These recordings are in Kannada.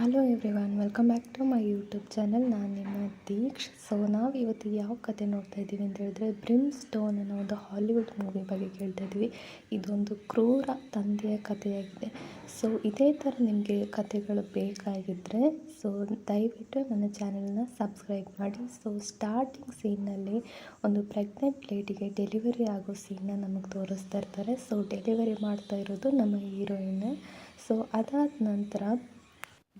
Hello everyone welcome back to my YouTube channel ನಾನು ನಿಮ್ಮ ದೀಕ್ಷ್. ಸೊ ನಾವು ಇವತ್ತು ಯಾವ ಕತೆ ನೋಡ್ತಾ ಇದ್ದೀವಿ ಅಂತ ಹೇಳಿದ್ರೆ ಬ್ರಿಮ್ ಸ್ಟೋನ್ ಅನ್ನೋ ಒಂದು ಹಾಲಿವುಡ್ ಮೂವಿ ಬಗ್ಗೆ ಕೇಳ್ತಾ ಇದ್ದೀವಿ ಇದೊಂದು ಕ್ರೂರ ತಂದೆಯ ಕಥೆಯಾಗಿದೆ. ಸೊ ಇದೇ ಥರ ನಿಮಗೆ ಕಥೆಗಳು ಬೇಕಾಗಿದ್ದರೆ ಸೊ ದಯವಿಟ್ಟು ನನ್ನ ಚಾನಲ್ನ ಸಬ್ಸ್ಕ್ರೈಬ್ ಮಾಡಿ. ಸೊ ಸ್ಟಾರ್ಟಿಂಗ್ ಸೀನ್ನಲ್ಲಿ ಒಂದು ಪ್ರೆಗ್ನೆಂಟ್ ಲೇಡಿಗೆ ಡೆಲಿವರಿ ಆಗೋ ಸೀನ್ನ ನಮಗೆ ತೋರಿಸ್ತಾ ಇರ್ತಾರೆ. ಸೊ ಡೆಲಿವರಿ ಮಾಡ್ತಾ ಇರೋದು ನಮ್ಮ ಹೀರೋಯಿನ್ ಸೊ ಅದಾದ ನಂತರ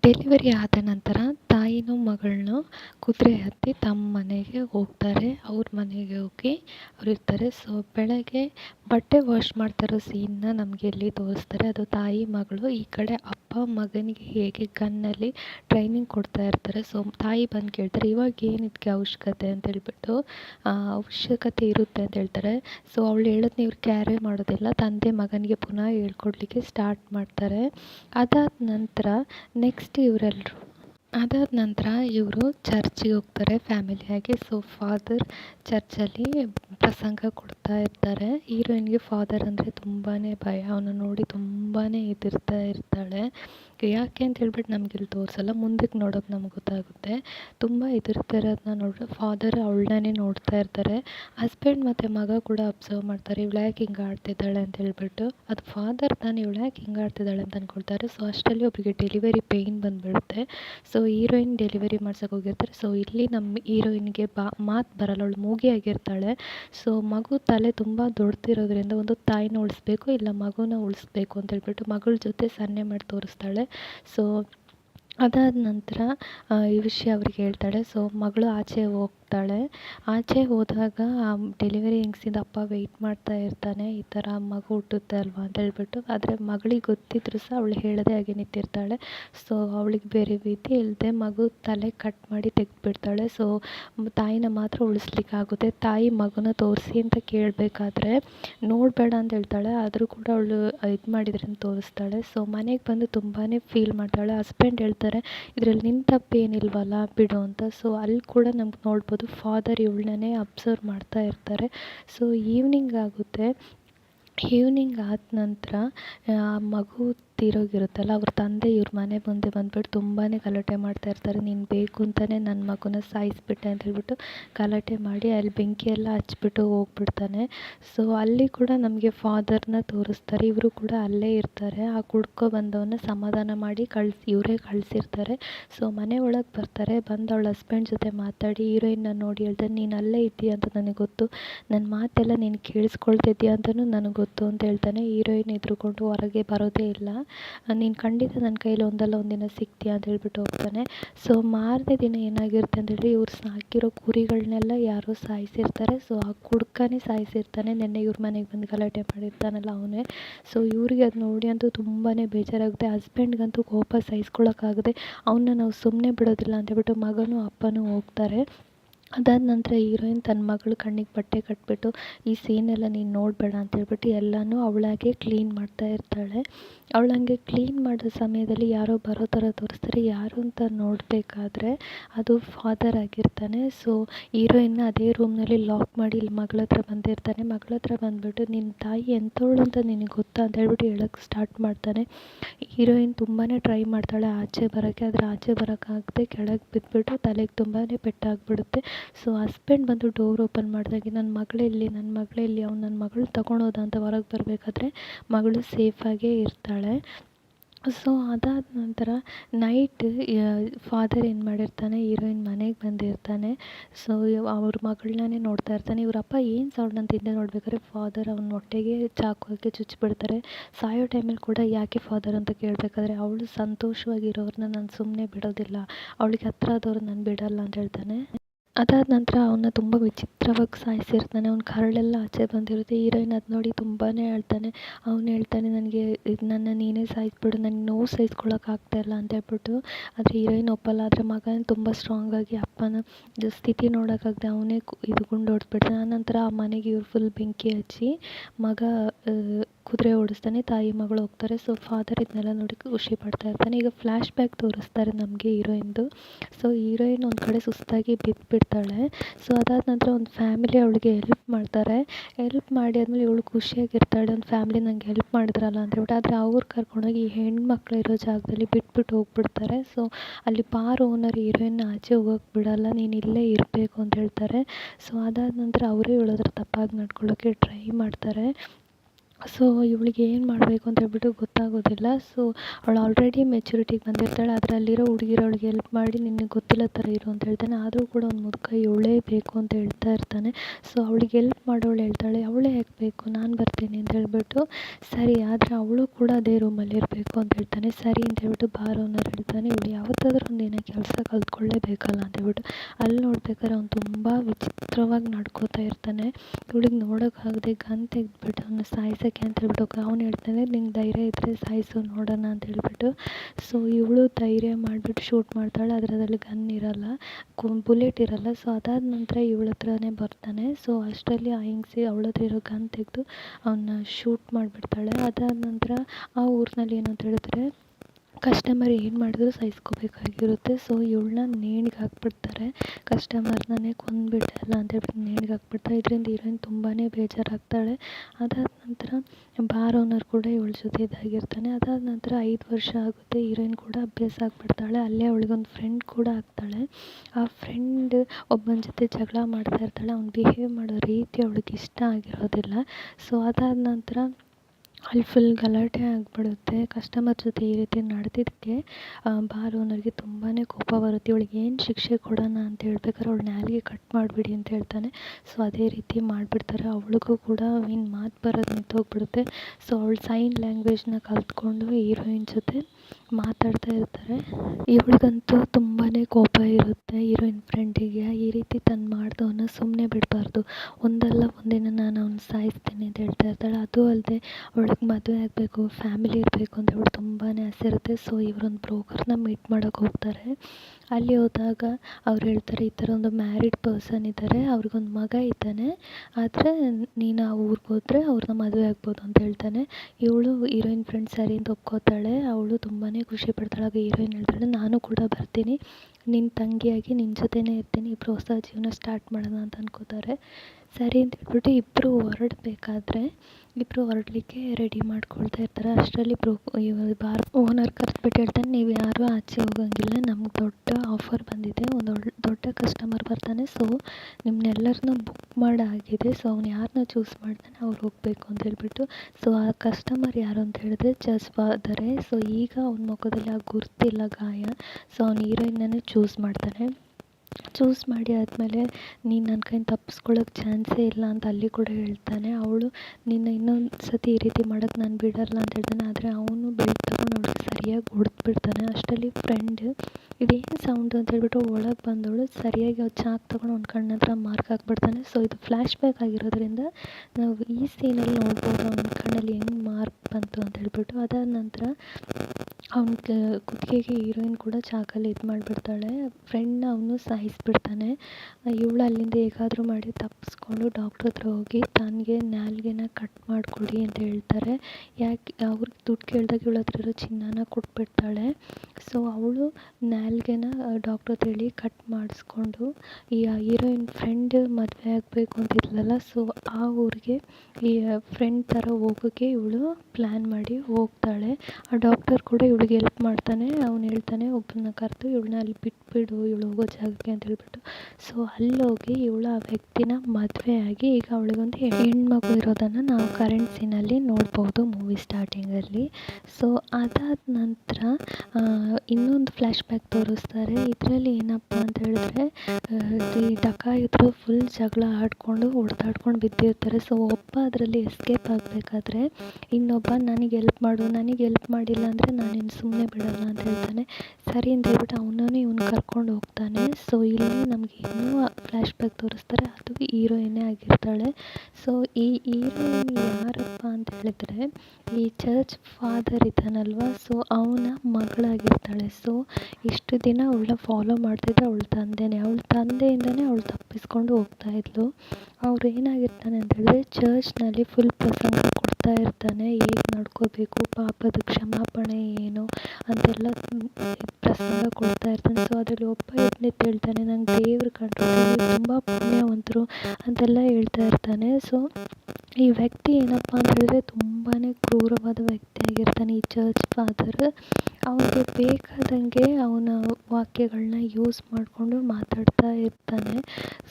ಡೆಲಿವರಿ ಆದ ನಂತರ ತಾಯಿನೂ ಮಗಳನ್ನೂ ಕುದುರೆ ಹತ್ತಿ ತಮ್ಮ ಮನೆಗೆ ಹೋಗ್ತಾರೆ. ಅವ್ರ ಮನೆಗೆ ಹೋಗಿ ಅವ್ರು ಇರ್ತಾರೆ. ಸೊ ಬೆಳಗ್ಗೆ ಬಟ್ಟೆ ವಾಶ್ ಮಾಡ್ತಿರೋ ಸೀನ್ನ ನಮಗೆ ಇಲ್ಲಿ ತೋರಿಸ್ತಾರೆ? ಅದು ತಾಯಿ, ಮಗಳು ಈ ಕಡೆ ಅಪ್ಪ ಮಗನಿಗೆ ಹೇಗೆ ಗನ್ನಲ್ಲಿ ಟ್ರೈನಿಂಗ್ ಕೊಡ್ತಾ ಇರ್ತಾರೆ. ಸೊ ತಾಯಿ ಬಂದು ಕೇಳ್ತಾರೆ, ಇವಾಗ ಏನು ಇದಕ್ಕೆ ಅವಶ್ಯಕತೆ? ಅಂತ ಹೇಳ್ಬಿಟ್ಟು ಅವಶ್ಯಕತೆ ಇರುತ್ತೆ ಅಂತ ಹೇಳ್ತಾರೆ. ಸೊ ಅವಳು ಹೇಳೋದನ್ನ ಇವ್ರು ಕ್ಯಾರಿ ಮಾಡೋದಿಲ್ಲ. ತಂದೆ ಮಗನಿಗೆ ಪುನಃ ಹೇಳ್ಕೊಡ್ಲಿಕ್ಕೆ ಸ್ಟಾರ್ಟ್ ಮಾಡ್ತಾರೆ. ಅದಾದ ನಂತರ ನೆಕ್ಸ್ಟ್ ಇವರೆಲ್ಲರೂ ಅದಾದ ನಂತರ ಇವರು ಚರ್ಚಿಗೆ ಹೋಗ್ತಾರೆ ಫ್ಯಾಮಿಲಿಯಾಗಿ ಸೊ ಫಾದರ್ ಚರ್ಚಲ್ಲಿ ಪ್ರಸಂಗ ಕೊಡ್ತಾ ಇರ್ತಾರೆ. ಹೀರೋಯಿನ್ಗೆ ಫಾದರ್ ಅಂದರೆ ತುಂಬಾ ಭಯ. ಅವನ್ನ ನೋಡಿ ತುಂಬಾ ಹೆದರ್ತಾ ಇರ್ತಾಳೆ. ಯಾಕೆ ಅಂತ ಹೇಳ್ಬಿಟ್ಟು ನಮ್ಗೆ ಇಲ್ಲಿ ತೋರಿಸಲ್ಲ. ಮುಂದಕ್ಕೆ ನೋಡೋಕೆ ನಮ್ಗೆ ಗೊತ್ತಾಗುತ್ತೆ. ತುಂಬ ಹೆದರ್ತಾ ಇರೋದನ್ನ ನೋಡಿದ್ರೆ ಫಾದರ್ ಅವಳನ್ನೇ ನೋಡ್ತಾ ಇರ್ತಾರೆ. ಹಸ್ಬೆಂಡ್ ಮತ್ತು ಮಗ ಕೂಡ ಅಬ್ಸರ್ವ್ ಮಾಡ್ತಾರೆ, ಇವಳು ಯಾಕೆ ಹಿಂಗೆ ಆಡ್ತಿದ್ದಾಳೆ? ಅಂತ ಹೇಳ್ಬಿಟ್ಟು. ಅದು ಫಾದರ್ ತಾನು, ಇವಳು ಯಾಕೆ ಹಿಂಗೆ ಆಡ್ತಿದ್ದಾಳೆ? ಅಂತ ಅಂದ್ಕೊಳ್ತಾರೆ ಸೊ ಅಷ್ಟರಲ್ಲಿ ಒಬ್ಬರಿಗೆ ಡೆಲಿವರಿ ಪೇಯ್ನ್ ಬಂದುಬಿಡುತ್ತೆ. ಸೊ ಹೀರೋಯಿನ್ ಡೆಲಿವರಿ ಮಾಡ್ಸೋಕೆ ಹೋಗಿರ್ತಾರೆ. ಸೊ ಇಲ್ಲಿ ನಮ್ಮ ಹೀರೋಯಿನ್ಗೆ ಬಾ, ಮಾತು ಬರಲ್ಲ. ಅವಳು ಮೂಗಿಯಾಗಿರ್ತಾಳೆ ಸೊ ಮಗು ತಲೆ ತುಂಬ ದೊಡ್ತಿರೋದ್ರಿಂದ ಒಂದು ತಾಯಿನ ಉಳಿಸ್ಬೇಕು, ಇಲ್ಲ ಮಗುನ ಉಳಿಸ್ಬೇಕು ಅಂತ ಹೇಳ್ಬಿಟ್ಟು ಮಗಳ ಜೊತೆ ಸನ್ನೆ ಮಾಡಿ ತೋರಿಸ್ತಾಳೆ. ಸೊ ಅದಾದ ನಂತರ ಈ ವಿಷಯ ಅವ್ರಿಗೆ ಹೇಳ್ತಾಳೆ. ಸೊ ಮಗಳು ಆಚೆ ಹೋಗ್ತಾಳೆ. ಆಚೆ ಹೋದಾಗ ಡೆಲಿವರಿ ಹೆಂಗ್ಸಿಂದ ಅಪ್ಪ ವೆಯ್ಟ್ ಮಾಡ್ತಾ ಇರ್ತಾನೆ. ಈ ಥರ ಮಗು ಹುಟ್ಟುತ್ತೆ ಅಲ್ವಾ ಅಂತ ಹೇಳ್ಬಿಟ್ಟು. ಆದರೆ ಮಗಳಿಗೆ ಗೊತ್ತಿದ್ದರೂ ಸಹ ಅವಳು ಹೇಳದೆ ಹಾಗೆ ನಿಂತಿರ್ತಾಳೆ. ಸೊ ಅವಳಿಗೆ ಬೇರೆ ರೀತಿ ಇಲ್ಲದೆ ಮಗು ತಲೆ ಕಟ್ ಮಾಡಿ ತೆಗೆದ್ಬಿಡ್ತಾಳೆ. ಸೊ ತಾಯಿನ ಮಾತ್ರ ಉಳಿಸ್ಲಿಕ್ಕಾಗುತ್ತೆ. ತಾಯಿ ಮಗುನ ತೋರಿಸಿ ಅಂತ ಕೇಳಬೇಕಾದ್ರೆ, ನೋಡಬೇಡ ಅಂತ ಹೇಳ್ತಾಳೆ. ಆದರೂ ಕೂಡ ಅವಳು ಇದು ಮಾಡಿದ್ರೆ ತೋರಿಸ್ತಾಳೆ. ಸೊ ಮನೆಗೆ ಬಂದು ತುಂಬಾ ಫೀಲ್ ಮಾಡ್ತಾಳೆ. ಹಸ್ಬೆಂಡ್ ಹೇಳ್ತಾರೆ ಇದರಲ್ಲಿ ನಿನ್ನ ತಪ್ಪೇನಿಲ್ವಲ್ಲ ಬಿಡು ಅಂತ. ಸೊ ಅಲ್ಲಿ ಕೂಡ ನಮ್ಗೆ ನೋಡ್ಬೋದು ಫಾದರ್ ಇವಳನ್ನೇ ಅಬ್ಸರ್ವ್ ಮಾಡ್ತಾ ಇರ್ತಾರೆ. ಸೊ ಈವ್ನಿಂಗ್ ಆಗುತ್ತೆ. ಈವ್ನಿಂಗ್ ಆದ ನಂತರ ಮಗು ತೀರೋಗಿರುತ್ತಲ್ಲ ಅವ್ರ ತಂದೆ ಇವ್ರ ಮನೆ ಮುಂದೆ ಬಂದ್ಬಿಟ್ಟು ತುಂಬಾ ಗಲಾಟೆ ಮಾಡ್ತಾ ಇರ್ತಾರೆ. ನೀನು ಬೇಕು ಅಂತಲೇ ನನ್ನ ಮಗನ್ನ ಸಾಯಿಸಿಬಿಟ್ಟೆ ಅಂತ ಹೇಳ್ಬಿಟ್ಟು ಗಲಾಟೆ ಮಾಡಿ ಅಲ್ಲಿ ಬೆಂಕಿ ಎಲ್ಲ ಹಚ್ಬಿಟ್ಟು ಹೋಗ್ಬಿಡ್ತಾನೆ. ಸೊ ಅಲ್ಲಿ ಕೂಡ ನಮಗೆ ಫಾದರ್ನ ತೋರಿಸ್ತಾರೆ. ಇವರು ಕೂಡ ಅಲ್ಲೇ ಇರ್ತಾರೆ. ಆ ಕುಡ್ಕೊ ಬಂದವನ್ನ ಸಮಾಧಾನ ಮಾಡಿ ಕಳ್ಸಿ, ಇವರೇ ಕಳಿಸಿರ್ತಾರೆ. ಸೊ ಮನೆ ಒಳಗೆ ಬರ್ತಾರೆ. ಬಂದು ಅವಳ ಹಸ್ಬೆಂಡ್ ಜೊತೆ ಮಾತಾಡಿ ಹೀರೋಯಿನ್ನ ನೋಡಿ ಹೇಳ್ತಾರೆ ನೀನು ಅಲ್ಲೇ ಇದ್ದೀಯ ಅಂತ ನನಗೆ ಗೊತ್ತು. ನನ್ನ ಮಾತೆಲ್ಲ ನೀನು ಕೇಳಿಸ್ಕೊಳ್ತಿದ್ದೀಯ ಅಂತಲೂ ನನಗೆ ಗೊತ್ತು ಅಂತ ಹೇಳ್ತಾನೆ. ಹೀರೋಯಿನ್ ಎದುರುಕೊಂಡು ಹೊರಗೆ ಬರೋದೇ ಇಲ್ಲ. ನೀನು ಖಂಡಿತ ನನ್ನ ಕೈಯಲ್ಲಿ ಒಂದಲ್ಲ ಒಂದಿನ ಸಿಗ್ತೀಯ ಅಂತ ಹೇಳ್ಬಿಟ್ಟು ಹೋಗ್ತಾನೆ. ಸೊ ಮಾರನೇ ದಿನ ಏನಾಗಿರುತ್ತೆ ಅಂತೇಳಿ ಇವ್ರು ಸಾಕಿರೋ ಕುರಿಗಳನ್ನೆಲ್ಲ ಯಾರೋ ಸಾಯಿಸಿರ್ತಾರೆ. ಸೊ ಆ ಕುಡ್ಕನೇ ಸಾಯಿಸಿರ್ತಾನೆ. ನೆನ್ನೆ ಇವ್ರ ಮನೆಗೆ ಬಂದು ಗಲಾಟೆ ಮಾಡಿರ್ತಾನಲ್ಲ ಅವನೇ. ಸೊ ಇವ್ರಿಗೆ ಅದು ನೋಡಿ ಅಂತೂ ತುಂಬಾ ಬೇಜಾರಾಗುತ್ತೆ. ಹಸ್ಬೆಂಡ್ಗಂತೂ ಕೋಪ ಸಹಿಸ್ಕೊಳ್ಳೋಕ್ಕಾಗದೆ ಅವನ್ನ ನಾವು ಸುಮ್ಮನೆ ಬಿಡೋದಿಲ್ಲ ಅಂತೇಳ್ಬಿಟ್ಟು ಮಗನೂ ಅಪ್ಪನೂ ಹೋಗ್ತಾರೆ. ಅದಾದ ನಂತರ ಹೀರೋಯಿನ್ ತನ್ನ ಮಗಳು ಕಣ್ಣಿಗೆ ಬಟ್ಟೆ ಕಟ್ಬಿಟ್ಟು, ಈ ಸೀನೆಲ್ಲ ನೀನು ನೋಡಬೇಡ ಅಂತ ಹೇಳ್ಬಿಟ್ಟು ಎಲ್ಲನೂ ಅವಳಾಗೆ ಕ್ಲೀನ್ ಮಾಡ್ತಾ ಇರ್ತಾಳೆ. ಅವಳು ಹಂಗೆ ಕ್ಲೀನ್ ಮಾಡೋ ಸಮಯದಲ್ಲಿ ಯಾರೋ ಬರೋ ಥರ ತೋರಿಸ್ತಾರೆ. ಯಾರು ಅಂತ ನೋಡಬೇಕಾದ್ರೆ ಅದು ಫಾದರ್ ಆಗಿರ್ತಾನೆ. ಸೊ ಹೀರೋಯಿನ್ನ ಅದೇ ರೂಮ್ನಲ್ಲಿ ಲಾಕ್ ಮಾಡಿ ಇಲ್ಲಿ ಮಗಳ ಹತ್ರ ಬಂದಿರ್ತಾನೆ. ಮಗಳ ಹತ್ರ ಬಂದುಬಿಟ್ಟು ನಿನ್ನ ತಾಯಿ ಎಂಥವಳು ಅಂತ ನಿನಗೆ ಗೊತ್ತಾ? ಅಂತ ಹೇಳ್ಬಿಟ್ಟು ಹೇಳೋಕ್ಕೆ ಸ್ಟಾರ್ಟ್ ಮಾಡ್ತಾನೆ. ಹೀರೋಯಿನ್ ತುಂಬಾ ಟ್ರೈ ಮಾಡ್ತಾಳೆ ಆಚೆ ಬರೋಕ್ಕೆ. ಆದರೆ ಆಚೆ ಬರೋಕ್ಕಾಗದೆ ಕೆಳಗೆ ಬಿದ್ದುಬಿಟ್ಟು ತಲೆಗೆ ತುಂಬಾ ಪೆಟ್ಟಾಗ್ಬಿಡುತ್ತೆ. ಸೊ ಹಸ್ಬೆಂಡ್ ಬಂದು ಡೋರ್ ಓಪನ್ ಮಾಡಿದಾಗ ನನ್ನ ಮಗಳೆಲ್ಲಿ ನನ್ನ ಮಗಳೆಲ್ಲಿ ಅವ್ನು ನನ್ನ ಮಗಳು ತಗೊಂಡೋದ ಅಂತ ಹೊರಗೆ ಬರಬೇಕಾದ್ರೆ ಮಗಳು ಸೇಫಾಗೇ ಇರ್ತಾಳೆ. ಸೊ ಅದಾದ ನಂತರ ನೈಟ್ ಫಾದರ್ ಏನು ಮಾಡಿರ್ತಾನೆ ಹೀರೋಯಿನ್ ಮನೆಗೆ ಬಂದಿರ್ತಾನೆ. ಸೊ ಅವ್ರ ಮಗಳನ್ನೇ ನೋಡ್ತಾ ಇರ್ತಾನೆ. ಇವ್ರ ಅಪ್ಪ ಏನು ಸೌಂಡ್ ಅಂತ ಹಿಂದೆ ನೋಡ್ಬೇಕಾದ್ರೆ ಫಾದರ್ ಅವ್ನ ಹೊಟ್ಟೆಗೆ ಚಾಕು ಹಾಕಿ ಚುಚ್ಚಿಬಿಡ್ತಾರೆ ಸಾಯೋ ಟೈಮಲ್ಲಿ ಕೂಡ ಯಾಕೆ ಫಾದರ್ ಅಂತ ಕೇಳಬೇಕಾದ್ರೆ, ಅವಳು ಸಂತೋಷವಾಗಿರೋರನ್ನ ನಾನು ಸುಮ್ಮನೆ ಬಿಡೋದಿಲ್ಲ. ಅವಳಿಗೆ ಹತ್ರ ಆದವ್ರು ನಾನು ಬಿಡಲ್ಲ ಅಂತ ಹೇಳ್ತಾನೆ. ಅದಾದ ನಂತರ ಅವನ್ನ ತುಂಬ ವಿಚಿತ್ರವಾಗಿ ಸಾಯಿಸಿರ್ತಾನೆ. ಅವ್ನ ಕರಳೆಲ್ಲ ಆಚೆ ಬಂದಿರುತ್ತೆ ಹೀರೋಯಿನ್ ಅದು ನೋಡಿ ತುಂಬಾ ಅಳ್ತಾನೆ ಅವ್ನು ಹೇಳ್ತಾನೆ, ನನಗೆ ನನ್ನ ನೀನೇ ಸಾಯಿಸ್ಬಿಡು. ನನಗೆ ನೋವು ಸಹಿಸ್ಕೊಳ್ಳೋಕೆ ಇಲ್ಲ ಅಂತ ಹೇಳ್ಬಿಟ್ಟು, ಆದರೆ ಹೀರೋಯಿನ್ ಒಪ್ಪಲ್ಲ. ಆದರೆ ಮಗ ತುಂಬ ಸ್ಟ್ರಾಂಗಾಗಿ ಅಪ್ಪನ ಸ್ಥಿತಿ ನೋಡೋಕ್ಕಾಗದೆ ಅವನೇ ಇದು ಗುಂಡು ಹೊಡೆದ್ಬಿಡ್ತಾನೆ ನಂತರ ಆ ಮನೆಗೆ ಇವ್ರು ಫುಲ್ ಬೆಂಕಿ ಹಚ್ಚಿ ಮಗ ಕುದುರೆ ಓಡಿಸ್ತಾನೆ, ತಾಯಿ ಮಗಳು ಹೋಗ್ತಾರೆ. ಸೊ ಫಾದರ್ ಇದನ್ನೆಲ್ಲ ನೋಡಿ ಖುಷಿ ಪಡ್ತಾ ಇರ್ತಾನೆ. ಈಗ ಫ್ಲ್ಯಾಶ್ ಬ್ಯಾಕ್ ತೋರಿಸ್ತಾರೆ ನಮಗೆ ಹೀರೋಯಿನ್ದು. ಸೊ ಹೀರೋಯಿನ್ ಒಂದು ಕಡೆ ಸುಸ್ತಾಗಿ ಬಿದ್ದುಬಿಡ್ತಾಳೆ ಸೊ ಅದಾದ ನಂತರ ಒಂದು ಫ್ಯಾಮಿಲಿ ಅವಳಿಗೆ ಹೆಲ್ಪ್ ಮಾಡ್ತಾರೆ. ಹೆಲ್ಪ್ ಮಾಡಿ ಆದಮೇಲೆ ಇವಳು ಖುಷಿಯಾಗಿರ್ತಾಳೆ. ಒಂದು ಫ್ಯಾಮಿಲಿ ನಂಗೆ ಹೆಲ್ಪ್ ಮಾಡಿದ್ರಲ್ಲ ಅಂತ ಹೇಳ್ಬಿಟ್ಟು, ಆದರೆ ಅವ್ರು ಕರ್ಕೊಂಡೋಗಿ ಹೆಣ್ಮಕ್ಳು ಇರೋ ಜಾಗದಲ್ಲಿ ಬಿಟ್ಬಿಟ್ಟು ಹೋಗ್ಬಿಡ್ತಾರೆ. ಸೊ ಅಲ್ಲಿ ಬಾರ್ ಓನರ್ ಹೀರೋಯಿನ್ ಆಚೆ ಹೋಗೋಕೆ ಬಿಡಲ್ಲ, ನೀನು ಇಲ್ಲೇ ಇರಬೇಕು ಅಂತ ಹೇಳ್ತಾರೆ. ಸೊ ಅದಾದ ನಂತರ ಅವರೇ ಹತ್ರ ತಪ್ಪಾಗಿ ನಡ್ಕೊಳ್ಳೋಕ್ಕೆ ಟ್ರೈ ಮಾಡ್ತಾರೆ. ಸೊ ಇವಳಿಗೆ ಏನು ಮಾಡಬೇಕು ಅಂತ ಹೇಳ್ಬಿಟ್ಟು ಗೊತ್ತಾಗೋದಿಲ್ಲ. ಸೊ ಅವಳು ಆಲ್ರೆಡಿ ಮೆಚುರಿಟಿಗೆ ಬಂದಿರ್ತಾಳೆ. ಆದರೆ ಅಲ್ಲಿರೋ ಹೆಲ್ಪ್ ಮಾಡಿ ನಿನಗೆ ಗೊತ್ತಿಲ್ಲ ಥರ ಇರು ಅಂತ ಹೇಳ್ತಾನೆ. ಆದರೂ ಕೂಡ ಅವ್ನು ಮುದುಕ ಇವಳೇ ಬೇಕು ಅಂತ ಹೇಳ್ತಾ ಇರ್ತಾನೆ. ಸೊ ಅವಳಿಗೆ ಹೆಲ್ಪ್ ಮಾಡೋಳು ಹೇಳ್ತಾಳೆ, ಅವಳೇ ಯಾಕೆ ಬೇಕು? ನಾನು ಬರ್ತೀನಿ ಅಂತ ಹೇಳ್ಬಿಟ್ಟು, ಸರಿ, ಆದರೆ ಅವಳು ಕೂಡ ಅದೇ ರೂಮಲ್ಲಿ ಇರಬೇಕು ಅಂತ ಹೇಳ್ತಾನೆ. ಸರಿ ಅಂತ ಹೇಳ್ಬಿಟ್ಟು ಬಾರ್ ಓನರ್ ಹೇಳ್ತಾನೆ. ಇವಳು ಯಾವತ್ತಾದರೂ ಒಂದು ಏನೋ ಕೆಲಸ ಕಲ್ತ್ಕೊಳ್ಳೇಬೇಕಲ್ಲ ಅಂತ ಹೇಳ್ಬಿಟ್ಟು, ಅಲ್ಲಿ ನೋಡ್ಬೇಕಾದ್ರೆ ಅವ್ನು ತುಂಬ ವಿಚಿತ್ರವಾಗಿ ನಡ್ಕೋತಾ ಇರ್ತಾನೆ. ಇವಳಿಗೆ ನೋಡೋಕ್ಕಾಗದೆ ಗನ್ ತೆಗೆದ್ಬಿಟ್ಟು ಅವನ್ನ ಸಾಯ್ಸೋಕ್ಕೆ ಅಂತ ಹೇಳ್ಬಿಟ್ಟು ಅವ್ನು ಹೇಳ್ತಾನೆ ನಿಂಗೆ ಧೈರ್ಯ ಇದ್ದರೆ ಸಾಯಿಸು, ನೋಡೋಣ ಅಂತ ಹೇಳ್ಬಿಟ್ಟು. ಸೊ ಇವಳು ಧೈರ್ಯ ಮಾಡಿಬಿಟ್ಟು ಶೂಟ್ ಮಾಡ್ತಾಳೆ. ಆದರೆ ಅದರಲ್ಲಿ ಗನ್ ಇರಲ್ಲ ಬುಲೆಟ್ ಇರಲ್ಲ. ಸೊ ಅದಾದ ನಂತರ ಇವಳ ಹತ್ರನೇ ಬರ್ತಾನೆ. ಸೊ ಅಷ್ಟರಲ್ಲಿ ಆ ಹೆಂಗ್ಸಿ ಅವಳ ಹತ್ರ ಇರೋ ಗನ್ ತೆಗೆದು ಅವನ್ನ ಶೂಟ್ ಮಾಡಿಬಿಡ್ತಾಳೆ. ಅದಾದ ನಂತರ ಆ ಊರಿನಲ್ಲಿ ಏನು ಅಂತ ಹೇಳಿದ್ರೆ ಕಸ್ಟಮರ್ ಏನು ಮಾಡಿದ್ರು ಸಹಿಸ್ಕೋಬೇಕಾಗಿರುತ್ತೆ. ಸೊ ಇವಳನ್ನ ನೇಣಿಗೆ ಹಾಕ್ಬಿಡ್ತಾರೆ. ಕಸ್ಟಮರ್ನೇ ಕೊಂದುಬಿಟ್ಟಲ್ಲ ಅಂತ ಹೇಳ್ಬಿಟ್ಟು ನೇಣಿಗೆ ಹಾಕ್ಬಿಡ್ತಾರೆ. ಇದರಿಂದ ಹೀರೋಯಿನ್ ತುಂಬಾ ಬೇಜಾರಾಗ್ತಾಳೆ. ಅದಾದ ನಂತರ ಬಾರ್ ಓನರ್ ಕೂಡ ಇವಳ ಜೊತೆ ಇದಾಗಿರ್ತಾನೆ. ಅದಾದ ನಂತರ ಐದು ವರ್ಷ ಆಗುತ್ತೆ ಹೀರೋಯಿನ್ ಕೂಡ ಅಭ್ಯಾಸ ಆಗಿಬಿಡ್ತಾಳೆ. ಅಲ್ಲೇ ಅವಳಿಗೊಂದು ಫ್ರೆಂಡ್ ಕೂಡ ಆಗ್ತಾಳೆ. ಆ ಫ್ರೆಂಡ್ ಒಬ್ಬನ ಜೊತೆ ಜಗಳ ಮಾಡ್ತಾ ಇರ್ತಾಳೆ. ಅವ್ನು ಬಿಹೇವ್ ಮಾಡೋ ರೀತಿ ಅವಳಿಗೆ ಇಷ್ಟ ಆಗಿರೋದಿಲ್ಲ. ಸೊ ಅದಾದ ನಂತರ ಅಲ್ಲಿ ಫುಲ್ ಗಲಾಟೆ ಆಗಿಬಿಡುತ್ತೆ. ಕಸ್ಟಮರ್ ಜೊತೆ ಈ ರೀತಿ ನಡೆದಿದ್ದಕ್ಕೆ ಬಾರ್ ಓನರ್ಗೆ ತುಂಬಾ ಕೋಪ ಬರುತ್ತೆ. ಇವಳಿಗೆ ಏನು ಶಿಕ್ಷೆ ಕೊಡೋಣ ಅಂತ ಹೇಳ್ಬೇಕಾದ್ರೆ ಅವಳ ನಾಲಿಗೆ ಕಟ್ ಮಾಡಿಬಿಡಿ ಅಂತ ಹೇಳ್ತಾನೆ. ಸೊ ಅದೇ ರೀತಿ ಮಾಡಿಬಿಡ್ತಾರೆ. ಅವಳಿಗೂ ಕೂಡ ಇನ್ನು ಮಾತು ಬರೋದು ನಿಂತೋಗ್ಬಿಡುತ್ತೆ. ಸೊ ಅವಳು ಸೈನ್ ಲ್ಯಾಂಗ್ವೇಜ್ನ ಕಲ್ತ್ಕೊಂಡು ಹೀರೋಯಿನ್ ಜೊತೆ ಮಾತಾಡ್ತಾ ಇರ್ತಾರೆ. ಇವಳಿಗಂತೂ ತುಂಬಾ ಕೋಪ ಇರುತ್ತೆ ಹೀರೋಯಿನ್ ಫ್ರೆಂಡಿಗೆ. ಈ ರೀತಿ ತನ್ನ ಮಾಡಿದವನ್ನ ಸುಮ್ಮನೆ ಬಿಡಬಾರ್ದು. ಒಂದಲ್ಲ ಒಂದಿನ ನಾನು ಅವ್ನ ಸಾಯಿಸ್ತೀನಿ ಅಂತ ಹೇಳ್ತಾ ಇರ್ತಾಳೆ. ಅದು ಅಲ್ಲದೆ ಅವಳಿಗೆ ಮದುವೆ ಆಗಬೇಕು, ಫ್ಯಾಮಿಲಿ ಇರಬೇಕು ಅಂತ ಹೇಳ್ಬಿಟ್ಟು ತುಂಬಾ ಆಸೆ ಇರುತ್ತೆ. ಸೊ ಇವರೊಂದು ಬ್ರೋಕರ್ನ ಮೀಟ್ ಮಾಡೋಕ್ಕೆ ಹೋಗ್ತಾರೆ. ಅಲ್ಲಿ ಹೋದಾಗ ಅವ್ರು ಹೇಳ್ತಾರೆ, ಈ ಥರ ಒಂದು ಮ್ಯಾರಿಡ್ ಪರ್ಸನ್ ಇದ್ದಾರೆ ಅವ್ರಿಗೊಂದು ಮಗ ಇದ್ದಾನೆ, ಆದರೆ ನೀನು ಆ ಊರಿಗೆ ಹೋದರೆ ಅವ್ರನ್ನ ಮದುವೆ ಆಗ್ಬೋದು ಅಂತ ಹೇಳ್ತಾನೆ. ಇವಳು ಹೀರೋಯಿನ್ ಫ್ರೆಂಡ್ ಸರಿ ಅಂತ ಒಪ್ಕೋತಾಳೆ, ಅವಳು ತುಂಬಾ ಖುಷಿ ಪಡ್ತಾಳೆ. ಆಗ ಹೀರೋಯಿನ್ ಹೇಳ್ತಾಳೆ, ನಾನು ಕೂಡ ಬರ್ತೀನಿ ನಿನ್ನ ತಂಗಿಯಾಗಿ ನಿನ್ನ ಜೊತೆನೇ ಇರ್ತೀನಿ ಇಬ್ಬರು ಹೊಸ ಜೀವನ ಸ್ಟಾರ್ಟ್ ಮಾಡೋಣ ಅಂತ ಅನ್ಕೋತಾರೆ. ಸರಿ ಅಂತ ಹೇಳ್ಬಿಟ್ಟು ಇಬ್ಬರು ಹೊರಡಬೇಕಾದ್ರೆ ಇಬ್ಬರು ಹೊರಡಲಿಕ್ಕೆ ರೆಡಿ ಮಾಡ್ಕೊಳ್ತಾ ಇರ್ತಾರೆ. ಅಷ್ಟರಲ್ಲಿ ಬ್ರೋ ಬಾರ್ ಓನರ್ ಕರೆದ್ಬಿಟ್ಟು ಹೇಳ್ತಾನೆ, ನೀವು ಯಾರೂ ಆಚೆ ಹೋಗೋಂಗಿಲ್ಲ. ನಮ್ಗೆ ದೊಡ್ಡ ಆಫರ್ ಬಂದಿದೆ. ಒಂದು ಒಳ್ಳೆ ದೊಡ್ಡ ಕಸ್ಟಮರ್ ಬರ್ತಾನೆ. ಸೊ ನಿಮ್ಮನ್ನೆಲ್ಲರನ್ನೂ ಬುಕ್ ಮಾಡಾಗಿದೆ. ಸೊ ಅವ್ನು ಯಾರನ್ನ ಚೂಸ್ ಮಾಡ್ತಾನೆ, ಅವ್ರು ಹೋಗಬೇಕು ಅಂತ ಹೇಳ್ಬಿಟ್ಟು. ಸೊ ಆ ಕಸ್ಟಮರ್ ಯಾರು ಅಂತ ಹೇಳಿದ್ರೆ ಜಸ್ ಫಾದರೆ ಸೊ ಈಗ ಅವ್ನ ಮುಖದಲ್ಲಿ ಆ ಗುರ್ತಿಲ್ಲ ಗಾಯ. ಸೊ ಅವ್ನು ಹೀರೋಯಿನ್ನನ್ನೇ ಚೂಸ್ ಮಾಡ್ತಾನೆ. ಚೂಸ್ ಮಾಡಿ ಆದಮೇಲೆ ನೀನು ನನ್ನ ಕೈಯಿಂದ ತಪ್ಪಿಸ್ಕೊಳ್ಳೋಕೆ ಚಾನ್ಸೇ ಇಲ್ಲ ಅಂತ ಅಲ್ಲಿ ಕೂಡ ಹೇಳ್ತಾನೆ. ಅವಳು, ನಿನ್ನ ಇನ್ನೊಂದು ಸತಿ ಈ ರೀತಿ ಮಾಡೋಕ್ಕೆ ನಾನು ಬಿಡಲ್ಲ ಅಂತ ಹೇಳ್ತಾನೆ. ಆದರೆ ಅವನು ಬೆಲ್ಟ್ ತಗೊಂಡು ಅವಳಿಗೆ ಸರಿಯಾಗಿ ಹೊಡೆದ್ಬಿಡ್ತಾನೆ. ಅಷ್ಟರಲ್ಲಿ ಫ್ರೆಂಡ್ ಇದೇನು ಸೌಂಡು ಅಂತ ಹೇಳ್ಬಿಟ್ಟು ಒಳಗೆ ಬಂದವಳು, ಸರಿಯಾಗಿ ಅವ್ರು ಚಾಕ್ ತಗೊಂಡು ಅವ್ನ ಕಣ್ಣ ಹತ್ರ ಮಾರ್ಕ್ ಹಾಕ್ಬಿಡ್ತಾನೆ. ಸೊ ಇದು ಫ್ಲ್ಯಾಶ್ ಬ್ಯಾಕ್ ಆಗಿರೋದ್ರಿಂದ ನಾವು ಈ ಸೀನಲ್ಲಿ ನೋಡ್ಬೋದು ಅವನ ಕಣ್ಣಲ್ಲಿ ಹೆಂಗೆ ಮಾರ್ಕ್ ಬಂತು ಅಂತ ಹೇಳ್ಬಿಟ್ಟು. ಅದಾದ ನಂತರ ಅವ್ನ ಕುತ್ತಿಗೆಗೆ ಹೀರೋಯಿನ್ ಕೂಡ ಚಾಕಲ್ಲಿ ಇದು ಮಾಡಿಬಿಡ್ತಾಳೆ ಫ್ರೆಂಡ್ನ ಅವನು ಸಾಯಿಸಿಬಿಡ್ತಾನೆ ಇವಳು ಅಲ್ಲಿಂದ ಹೇಗಾದರೂ ಮಾಡಿ ತಪ್ಪಿಸ್ಕೊಂಡು ಡಾಕ್ಟ್ರ್ ಹತ್ರ ಹೋಗಿ ತನಗೆ ನಾಲಿಗೆನ ಕಟ್ ಮಾಡಿಕೊಡಿ ಅಂತ ಹೇಳ್ತಾರೆ. ಯಾಕೆ ಅವ್ರಿಗೆ ದುಡ್ಡು ಕೇಳಿದಾಗ ಇವಳ ಹತ್ರ ಇರೋ ಚಿನ್ನನ ಕೊಟ್ಬಿಡ್ತಾಳೆ. ಸೊ ಅವಳು ನಾಲಿಗೆನ ಡಾಕ್ಟ್ರ್ ಹತ್ರ ಹೇಳಿ ಕಟ್ ಮಾಡಿಸ್ಕೊಂಡು ಈ ಹೀರೋಯಿನ್ ಫ್ರೆಂಡ್ ಮದುವೆ ಆಗಬೇಕು ಅಂತಿದ್ಲಲ್ಲ ಸೊ ಆ ಊರಿಗೆ ಈ ಫ್ರೆಂಡ್ ಥರ ಹೋಗೋಕ್ಕೆ ಇವಳು ಪ್ಲ್ಯಾನ್ ಮಾಡಿ ಹೋಗ್ತಾಳೆ. ಆ ಡಾಕ್ಟರ್ ಕೂಡ ಇವಳಿಗೆ ಹೆಲ್ಪ್ ಮಾಡ್ತಾನೆ. ಅವ್ನು ಹೇಳ್ತಾನೆ ಒಬ್ಬನ ಕರೆದು ಇವಳನ್ನ ಅಲ್ಲಿ ಬಿಟ್ಬಿಡು, ಇವಳು ಹೋಗೋ ಅಂತ ಹೇಳ್ಬಿಟ್ಟು. ಸೊ ಅಲ್ಲಿ ಹೋಗಿ ಇವಳು ಆ ವ್ಯಕ್ತಿನ ಮದುವೆ ಆಗಿ ಈಗ ಅವಳಿಗೊಂದು ಹೆಣ್ಮಗು ಇರೋದನ್ನು ನಾವು ಕರೆಂಟ್ ಸೀನಲ್ಲಿ ನೋಡ್ಬೋದು ಮೂವಿ ಸ್ಟಾರ್ಟಿಂಗಲ್ಲಿ ಸೊ ಅದಾದ ನಂತರ ಇನ್ನೊಂದು ಫ್ಲ್ಯಾಶ್ ಬ್ಯಾಕ್ ತೋರಿಸ್ತಾರೆ. ಇದರಲ್ಲಿ ಏನಪ್ಪ ಅಂತ ಹೇಳಿದ್ರೆ ಈ ಡಕಾಯಿತರು ಫುಲ್ ಜಗಳ ಆಡಿಕೊಂಡು ಹೊಡೆದಾಡ್ಕೊಂಡು ಬಿದ್ದಿರ್ತಾರೆ. ಸೊ ಒಬ್ಬ ಅದರಲ್ಲಿ ಎಸ್ಕೇಪ್ ಆಗಬೇಕಾದ್ರೆ ಇನ್ನೊಬ್ಬ ನನಗೆ ಹೆಲ್ಪ್ ಮಾಡು, ನನಗೆ ಹೆಲ್ಪ್ ಮಾಡಿಲ್ಲ ಅಂದರೆ ನಾನು ಇನ್ನು ಸುಮ್ಮನೆ ಬಿಡಲ್ಲ ಅಂತ ಹೇಳ್ತಾನೆ. ಸರಿ ಅಂತ ಹೇಳ್ಬಿಟ್ಟು ಅವನೂ ಇವನು ಕರ್ಕೊಂಡು ಹೋಗ್ತಾನೆ. ಸೊ ಇಲ್ಲಿ ನಮಗೆ ಇನ್ನೂ ಫ್ಲ್ಯಾಶ್ ಬ್ಯಾಕ್ ತೋರಿಸ್ತಾರೆ. ಅದು ಹೀರೋಯಿನ್ನೇ ಆಗಿರ್ತಾಳೆ. ಸೊ ಈ ಹೀರೋಯಿನ್ ಯಾರಪ್ಪ ಅಂತ ಹೇಳಿದ್ರೆ, ಈ ಚರ್ಚ್ ಫಾದರ್ ಇದ್ದಾನಲ್ವಾ? ಸೊ ಅವನ ಮಗಳಾಗಿರ್ತಾಳೆ. ಸೊ ಇಷ್ಟು ದಿನ ಅವಳನ್ನ ಫಾಲೋ ಮಾಡ್ತಿದ್ದ ಅವಳ ತಂದೆನೇ. ಅವಳ ತಂದೆಯಿಂದನೇ ಅವಳು ತಪ್ಪಿಸ್ಕೊಂಡು ಹೋಗ್ತಾ ಇದ್ಲು. ಅವ್ರು ಏನಾಗಿರ್ತಾನೆ ಅಂತ ಹೇಳಿದ್ರೆ ಚರ್ಚ್ನಲ್ಲಿ ಫುಲ್ ಪ್ರಸಂಗ ಕೊಡ್ತಾ ಇರ್ತಾನೆ. ಹೇಗೆ ನಡ್ಕೋಬೇಕು? ಪಾಪದ ಕ್ಷಮಾಪಣೆ ಏನು? ಅಂತೆಲ್ಲ ಪ್ರಸಂಗ ಕೊಡ್ತಾ ಇರ್ತಾನೆ. ಸೊ ಅದರಲ್ಲಿ ಒಬ್ಬ ಎದ್ನೆದ್ದು ಹೇಳ್ತಾನೆ ನಂಗೆ ದೇವ್ರು ಕಂಡ್ರು ನೀವು ತುಂಬ ಪುಣ್ಯವಂತರು ಅಂತೆಲ್ಲ ಹೇಳ್ತಾ ಇರ್ತಾನೆ. ಸೊ ಈ ವ್ಯಕ್ತಿ ಏನಪ್ಪ ಅಂತ ಹೇಳಿದ್ರೆ ತುಂಬಾ ಕ್ರೂರವಾದ ವ್ಯಕ್ತಿಯಾಗಿರ್ತಾನೆ ಈ ಚರ್ಚ್ ಫಾದರ್ ಅವನಿಗೆ ಬೇಕಾದಂಗೆ ಅವನ ವಾಕ್ಯಗಳನ್ನ ಯೂಸ್ ಮಾಡಿಕೊಂಡು ಮಾತಾಡ್ತಾ ಇರ್ತಾನೆ.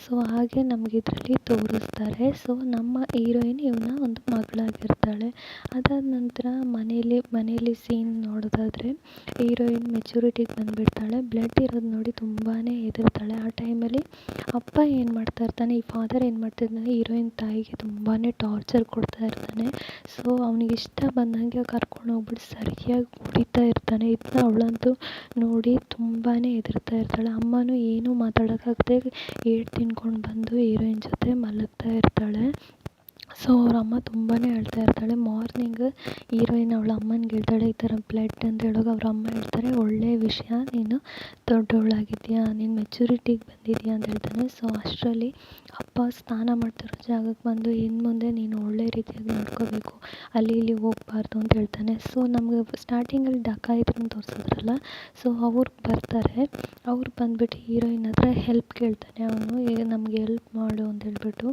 ಸೊ ಹಾಗೆ ನಮ್ಗೆ ಇದರಲ್ಲಿ ತೋರಿಸ್ತಾರೆ. ಸೊ ನಮ್ಮ ಹೀರೋಯಿನ್ ಇವನ ಒಂದು ಮಗಳಾಗಿರ್ತಾಳೆ. ಅದಾದ ನಂತರ ಮನೇಲಿ ಮನೇಲಿ ಸೀನ್ ನೋಡೋದಾದರೆ ಹೀರೋಯಿನ್ ಮೆಚುರಿಟಿಗೆ ಬಂದುಬಿಡ್ತಾಳೆ. ಬ್ಲಡ್ ಇರೋದು ನೋಡಿ ತುಂಬಾ ಹೆದರ್ತಾಳೆ. ಆ ಟೈಮಲ್ಲಿ ಅಪ್ಪ ಏನು ಮಾಡ್ತಾ ಇರ್ತಾನೆ, ಈ ಫಾದರ್ ಏನು ಮಾಡ್ತಾ ಇದ್ದಾನೆ ಹೀರೋಯಿನ್ ತಾಯಿಗೆ ತುಂಬಾ ಟಾರ್ಚರ್ ಕೊಡ್ತಾ ಇರ್ತಾನೆ. ಸೊ ಅವನಿಗೆ ಇಷ್ಟ ಬಂದಂಗೆ ಕರ್ಕೊಂಡು ಹೋಗ್ಬಿಟ್ಟು ಸರಿಯಾಗಿ ಹೊಡಿತಾ ಇರ್ತಾನೆ. ಇದನ್ನ ಅವಳಂತೂ ನೋಡಿ ತುಂಬಾ ಹೆದರ್ತಾ ಇರ್ತಾಳೆ. ಅಮ್ಮನೂ ಏನೂ ಮಾತಾಡೋಕ್ಕಾಗದೆ ಏಟು ತಿನ್ಕೊಂಡು ಬಂದು ಹೀರೋಯಿನ್ ಜೊತೆ ಮಲಗ್ತಾ ಇರ್ತಾಳೆ. ಸೊ ಅವ್ರ ಅಮ್ಮ ತುಂಬಾ ಹೇಳ್ತಾ ಇರ್ತಾಳೆ ಮಾರ್ನಿಂಗ್ ಹೀರೋಯಿನ್ ಅವಳ ಅಮ್ಮನಿಗೆ ಹೇಳ್ತಾಳೆ, ಈ ಥರ ಬ್ಲಡ್ ಅಂತ ಹೇಳುವಾಗ ಅವ್ರ ಅಮ್ಮ ಹೇಳ್ತಾರೆ ಒಳ್ಳೆಯ ವಿಷಯ, ನೀನು ದೊಡ್ಡವಳಾಗಿದ್ಯಾ ನೀನು ಮೆಚುರಿಟಿಗೆ ಬಂದಿದ್ಯಾ ಅಂತ ಹೇಳ್ತಾನೆ. ಸೊ ಅಷ್ಟರಲ್ಲಿ ಅಪ್ಪ ಸ್ನಾನ ಮಾಡ್ತಿರೋ ಜಾಗಕ್ಕೆ ಬಂದು ಇನ್ನು ಮುಂದೆ ನೀನು ಒಳ್ಳೆ ರೀತಿಯಾಗಿ ನೋಡ್ಕೋಬೇಕು ಅಲ್ಲಿ ಇಲ್ಲಿ ಹೋಗ್ಬಾರ್ದು ಅಂತ ಹೇಳ್ತಾನೆ. ಸೊ ನಮಗೆ ಸ್ಟಾರ್ಟಿಂಗಲ್ಲಿ ಡಕಾಯಿತರನ್ನ ತೋರಿಸಿದ್ರಲ್ಲ ಸೊ ಅವ್ರು ಬರ್ತಾರೆ. ಅವ್ರು ಬಂದುಬಿಟ್ಟು ಹೀರೋಯಿನ್ ಹತ್ರ ಹೆಲ್ಪ್ ಕೇಳ್ತಾನೆ. ಅವನು ಈಗ ನಮಗೆ ಹೆಲ್ಪ್ ಮಾಡು ಅಂತ ಹೇಳ್ಬಿಟ್ಟು,